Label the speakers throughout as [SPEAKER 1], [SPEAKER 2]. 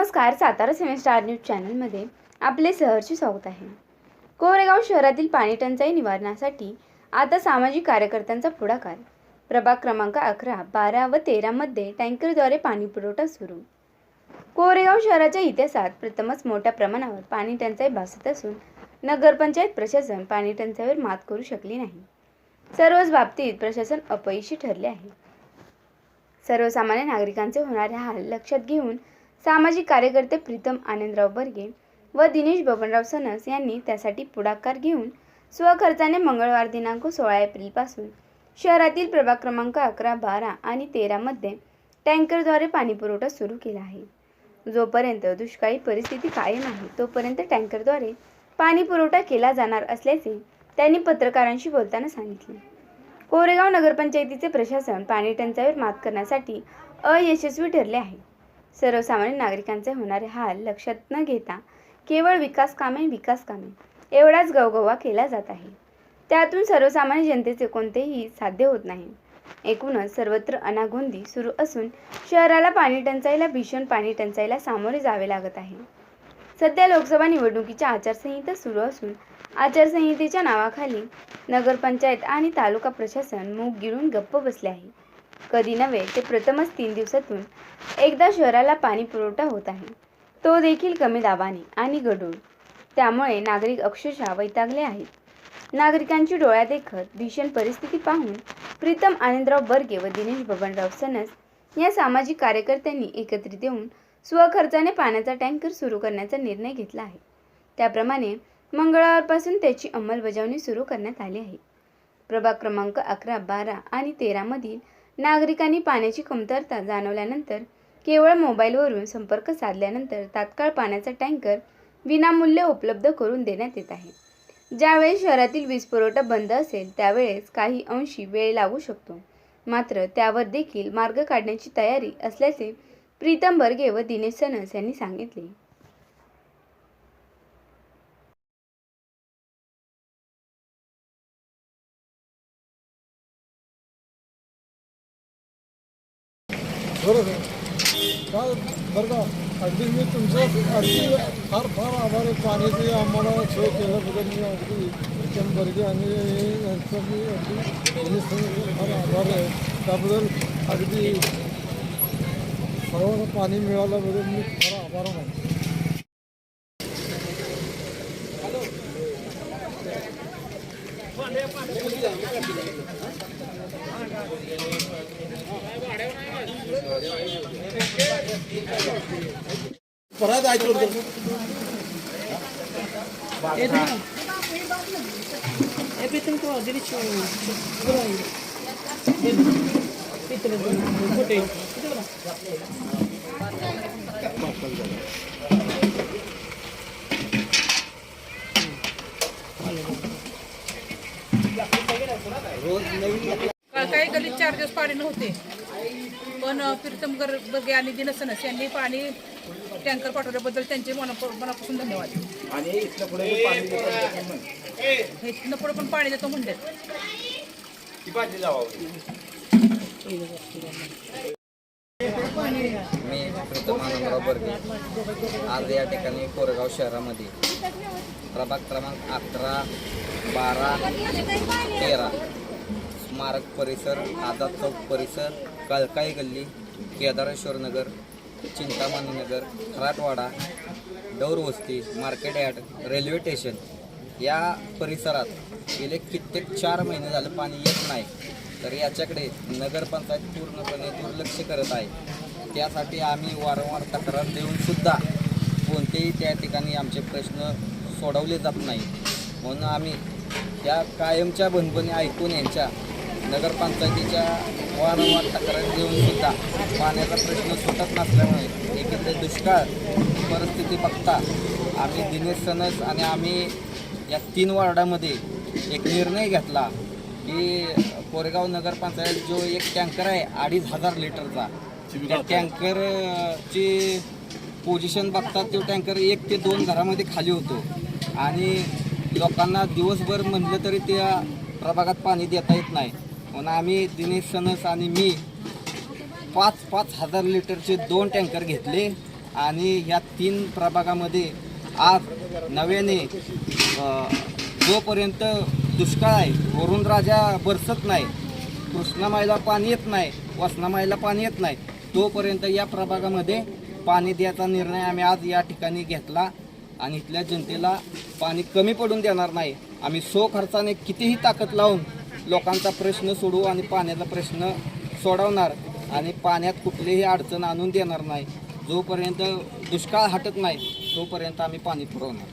[SPEAKER 1] नमस्कार Satara semester news चॅनलमध्ये आपले सहर्षी स्वागत आहे. कोरेगाव शहरातील पाणी टंचाई निवारणासाठी आता सामाजिक कार्यकर्त्यांचा पुढाकार. प्रभाग क्रमांक अकरा बारा व तेरामध्ये टँकरद्वारे पाणी पुरवठा सुरू. कोरेगाव शहराच्या इतिहासात प्रथमच मोठ्या प्रमाणावर पाणी टंचाई भासत असून नगरपंचायत प्रशासन पाणी टंचाईवर मात करू शकली नाही. सर्वच बाबतीत प्रशासन अपयशी ठरले आहे. सर्वसामान्य नागरिकांचे होणारे हाल लक्षात घेऊन सामाजिक कार्यकर्ते प्रीतम आनंदराव बर्गे व दिनेश बबनराव सनस यांनी त्यासाठी पुढाकार घेऊन स्वखर्चाने मंगळवार दिनांक सोळा एप्रिलपासून शहरातील प्रभाग क्रमांक अकरा बारा आणि तेरामध्ये टँकरद्वारे पाणीपुरवठा सुरू केला आहे. जोपर्यंत दुष्काळी परिस्थिती कायम आहे तोपर्यंत टँकरद्वारे पाणीपुरवठा केला जाणार असल्याचे त्यांनी पत्रकारांशी बोलताना सांगितले. कोरेगाव नगरपंचायतीचे प्रशासन पाणी टंचाईवर मात करण्यासाठी अयशस्वी ठरले आहे. सर्वसामान्य नागरिकांचे होणारे हाल लक्षात न घेता केवळ विकास कामे विकास कामे एवढाच गवगवा केला जात आहे. त्यातून सर्वसामान्य जनतेचे कोणतेही साध्य होत नाही. एकूणच सर्वत्र अनागोंदी सुरू असून शहराला पाणी टंचाईला भीषण पाणी टंचाईला सामोरे जावे लागत आहे. सध्या लोकसभा निवडणुकीच्या आचारसंहिता सुरू असून आचारसंहितेच्या नावाखाली नगरपंचायत आणि तालुका प्रशासन मूग गिळून गप्प बसले आहे. कधी नव्हे ते प्रथमच तीन दिवसातून एकदा शहराला पाणी पुरवठा होत आहे. तो देखील कमी दाबाने आणि गढूळ. त्यामुळे नागरिक अक्षरशः वैतागले आहेत. नागरिकांची डोळ्या देखत भीषण परिस्थिती पाहून प्रीतम आनंदराव बर्गे व दिनेश बबनराव सनस या सामाजिक कार्यकर्त्यांनी एकत्रित येऊन स्वखर्चाने पाण्याचा टँकर सुरू करण्याचा निर्णय घेतला आहे. त्याप्रमाणे मंगळवारपासून त्याची अंमलबजावणी सुरू करण्यात आली आहे. प्रभाग क्रमांक अकरा बारा आणि तेरामधील नागरिकांनी पाण्याची कमतरता जाणवल्यानंतर केवळ मोबाईलवरून संपर्क साधल्यानंतर तात्काळ पाण्याचा टँकर विनामूल्य उपलब्ध करून देण्यात येत आहे. ज्यावेळेस शहरातील वीज पुरवठा बंद असेल त्यावेळेस काही अंशी वेळ लागू शकतो. मात्र त्यावर देखील मार्ग काढण्याची तयारी असल्याचे प्रीतम बर्गे व दिनेश सनस यांनी सांगितले
[SPEAKER 2] बरोबर काय बरं का अगदी मी तुमचं अगदी फार फार आभार आहे. पाण्याचे आम्हाला सोय केल्याबद्दल मी अगदी उत्तम बर्गे आणि यांचं मी अगदी फार आभार आहे. त्याबद्दल अगदी सर्वांना पाणी मिळाल्याबद्दल मी फार आभार मानतो
[SPEAKER 3] परत ऐकून
[SPEAKER 4] का- काही गलीत चार दिवस पाणी नव्हते. पण प्रीतमगर प्रीतम गर आणि दिनसनस यांनी पाणी टँकर पाठवल्याबद्दल त्यांचे मनाप- मनापासून धन्यवाद.
[SPEAKER 3] आणि इथलं पुढे पाणी
[SPEAKER 4] इथनं पुढे पण पाणी देतो म्हणतात.
[SPEAKER 3] ती
[SPEAKER 5] मी प्रीतम आनंदराव बर्गे. आज या ठिकाणी कोरेगाव शहरामध्ये. प्रभाग क्रमांक अकरा बारा तेरा. स्मारक परिसर आझाद चौक परिसर कळकाई गल्ली केदारेश्वर नगर चिंतामणी नगर खराटवाडा दौरवस्ती मार्केट यार्ड रेल्वे स्टेशन या परिसरात गेले कित्येक चार महिने झालं पाणी येत नाही. तर याच्याकडे नगरपंचायत पूर्णपणे दुर्लक्ष करत आहे. त्यासाठी आम्ही वारंवार तक्रार देऊनसुद्धा कोणतेही त्या ठिकाणी आमचे प्रश्न सोडवले जात नाही. म्हणून आम्ही त्या कायमच्या भनभनी ऐकून यांच्या नगरपंचायतीच्या वारंवार तक्रार देऊन सुद्धा पाण्याचा प्रश्न सुटत नसल्यामुळे एकत्र दुष्काळ परिस्थिती बघता आम्ही दिनेश सणस आणि आम्ही या तीन वॉर्डामध्ये एक निर्णय घेतला की कोरेगाव नगरपंचायत जो एक टँकर आहे अडीच हजार लिटरचा त्या टँकरची पोझिशन बघता तो टँकर एक ते दोन घरामध्ये खाली होतो. आणि लोकांना दिवसभर म्हणलं तरी त्या प्रभागात पाणी देता येत नाही. म्हणून आम्ही दिनेश सनस आणि मी पाच पाच हजार लिटरचे दोन टँकर घेतले.
[SPEAKER 6] आणि ह्या तीन प्रभागामध्ये आज नव्याने जोपर्यंत दुष्काळ आहे वरुण राजा बरसत नाही कृष्णामाईला पाणी येत नाही वसनामाईला पाणी येत नाही तोपर्यंत या प्रभागामध्ये पाणी द्यायचा निर्णय आम्ही आज या ठिकाणी घेतला. आणि इथल्या जनतेला पाणी कमी पडून देणार नाही. आम्ही सो खर्चाने कितीही ताकद लावून लोकांचा प्रश्न सोडवू आणि पाण्याचा प्रश्न सोडवणार आणि पाण्यात कुठलीही अडचण आणून देणार नाही. जोपर्यंत दुष्काळ हटत नाही तोपर्यंत आम्ही पाणी पुरवणार.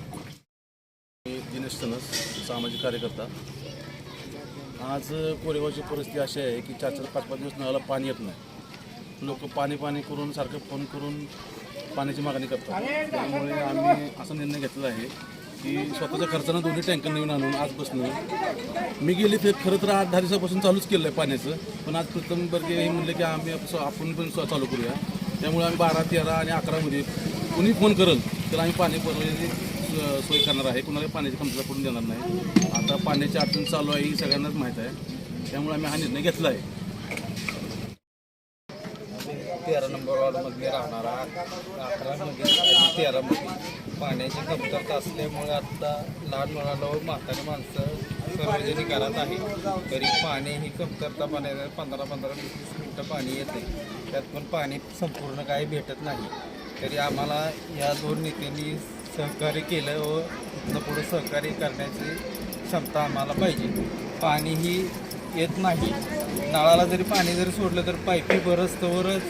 [SPEAKER 7] मी दिनेश सनस सामाजिक कार्यकर्ता. आज कोरेगावची परिस्थिती अशी आहे की चार चार पाच पाच दिवस नळाला पाणी येत नाही. लोक पाणी पाणी करून सारखं फोन करून पाण्याची मागणी करतात. त्यामुळे आम्ही असा निर्णय घेतला आहे की स्वतःच्या खर्चानं दोन्ही टँकर नवीन आणून आजपासून मी गेली ते खरं तर आठ दहा दिवसापासून चालूच केलं आहे पाण्याचं. पण आज प्रथम बर्गे हे म्हणले की आम्ही आपण पण स्व- चालू करूया. त्यामुळे आम्ही बारा तेरा आणि अकरामध्ये कुणी फोन करेल तर आम्ही पाणी पुरवण्याची सोय करणार आहे. कोणाला पाण्याची कमतरता पडून देणार नाही. आता पाण्याची अडचण चालू आहे ही सगळ्यांनाच माहीत आहे. त्यामुळे आम्ही हा निर्णय घेतला आहे
[SPEAKER 6] तेरा नंबर वॉर्डमधले राहणारा अकरामध्ये तेरामध्ये पाण्याची कमतरता असल्यामुळे आत्ता लहान मुलाला व म्हातारी माणसं सार्वजनिक घरात आहे. तरी पाणी ही कमतरता पाण्याचं पंधरा पंधरा वीस वीस मिनटं पाणी येते. त्यात पण पाणी संपूर्ण काही भेटत नाही. तरी आम्हाला या दोन नेत्यांनी सहकार्य केलं व पुढं सहकार्य करण्याची क्षमता आम्हाला पाहिजे. पाणी ही येत नाही. नळाला जरी पाणी जरी सोडलं तर पाईपी बरसतवरच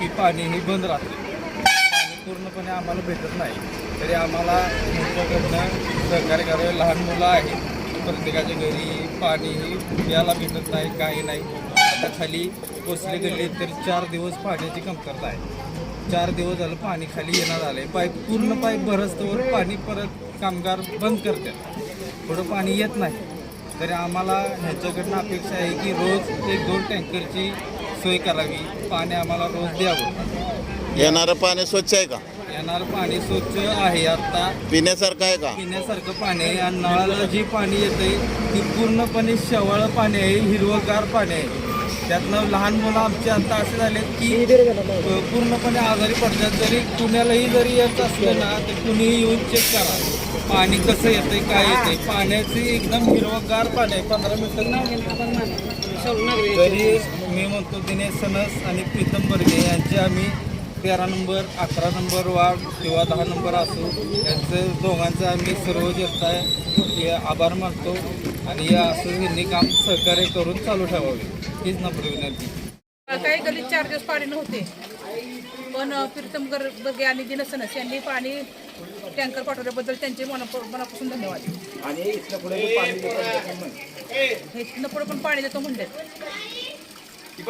[SPEAKER 6] की पाणी ही बंद राहते. पाणी पूर्णपणे आम्हाला भेटत नाही. तरी आम्हाला तुमच्याकडनं सहकार्य करावे. लहान मुलं आहेत. प्रत्येकाच्या घरी पाणी प्यायला भेटत नाही काही नाही. आता खाली कोसले गेले तर चार दिवस पाण्याची कमतरता आहे. चार दिवस झालं पाणी खाली येणार आलं आहे पाईप पूर्ण पाईप भरस्तवर पाणी परत कामगार बंद करतात. पुढं पाणी येत नाही. तरी आम्हाला ह्याच्याकडनं अपेक्षा आहे की रोज एक दोन टँकरची सोय करावी. पाणी आम्हाला रोज द्यावं.
[SPEAKER 8] येणारं पाणी स्वच्छ आहे का?
[SPEAKER 6] येणारं पाणी स्वच्छ आहे आता.
[SPEAKER 8] पिण्यासारखं आहे का?
[SPEAKER 6] पिण्यासारखं पाणी आहे. आणि नळाला जी पाणी येते ती पूर्णपणे शेवाळं पाणी आहे हिरवंगार पाणी आहे. त्यातनं लहान मुलं आमचे आता असे झाले की पूर्णपणे आजारी पडतात. जरी पुण्यालाही जरी येत असलं ना तर कुणीही येऊन चेक करा. पाणी कसं येतंय काय येतंय? पाण्याची एकदम हिरवंगार पाणी आहे. पंधरा मिनिटं तरी मी म्हणतो दिनेश सनस आणि प्रीतम बर्गे यांचे आम्ही तेरा नंबर अकरा नंबर वार्ड किंवा दहा नंबर असो यांचं दोघांचं आम्ही सर्व जनता हे आभार मानतो आणि या असं यांनी काम सहकार्य करून चालू ठेवावे. हीच नंबर विनंती.
[SPEAKER 4] काही गलीत चार दिवस पाणी नव्हते. पण अ, प्रीतम गर बगे आणि दिनसनस यांनी पाणी टँकर पाठवल्याबद्दल त्यांचे मनाप- मनापासून धन्यवाद.
[SPEAKER 9] आणि इथलं पुढे पाणी पण म्हण.
[SPEAKER 4] हे इथनं पुढे पण पाणी देतो म्हणतात.
[SPEAKER 9] ती